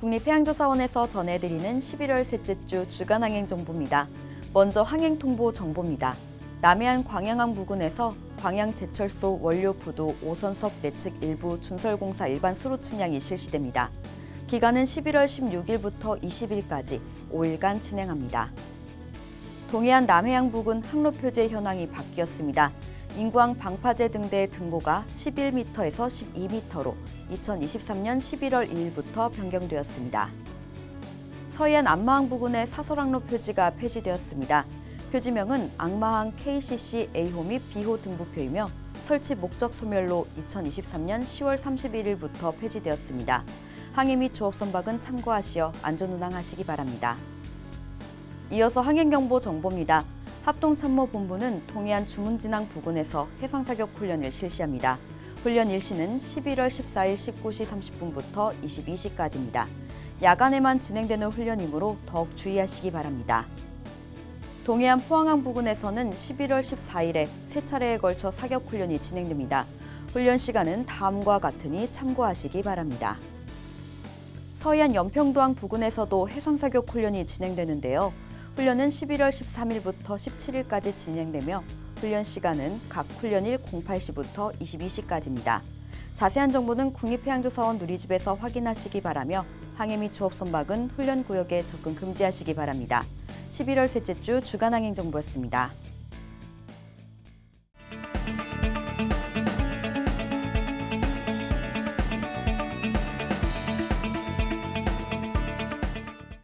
국립해양조사원에서 전해드리는 11월 셋째 주 주간 항행 정보입니다. 먼저 항행 통보 정보입니다. 남해안 광양항 부근에서 광양 제철소 원료 부두 5선석 내측 일부 준설공사 일반 수로 측량이 실시됩니다. 기간은 11월 16일부터 20일까지 5일간 진행합니다. 동해안 남해안 부근 항로 표제 현황이 바뀌었습니다. 인구항 방파제 등대의 등고가 11m에서 12m로 2023년 11월 2일부터 변경되었습니다. 서해안 안마항 부근의 사설항로 표지가 폐지되었습니다. 표지명은 악마항 KCC A호 및 B호 등부표이며 설치 목적 소멸로 2023년 10월 31일부터 폐지되었습니다. 항해 및 조업 선박은 참고하시어 안전 운항하시기 바랍니다. 이어서 항행경보 정보입니다. 합동참모본부는 동해안 주문진항 부근에서 해상사격 훈련을 실시합니다. 훈련 일시는 11월 14일 19시 30분부터 22시까지입니다. 야간에만 진행되는 훈련이므로 더욱 주의하시기 바랍니다. 동해안 포항항 부근에서는 11월 14일에 세 차례에 걸쳐 사격 훈련이 진행됩니다. 훈련 시간은 다음과 같으니 참고하시기 바랍니다. 서해안 연평도항 부근에서도 해상사격 훈련이 진행되는데요. 훈련은 11월 13일부터 17일까지 진행되며 훈련 시간은 각 훈련일 08시부터 22시까지입니다. 자세한 정보는 국립해양조사원 누리집에서 확인하시기 바라며 항해 및 조업 선박은 훈련 구역에 접근 금지하시기 바랍니다. 11월 셋째 주 주간 항행 정보였습니다.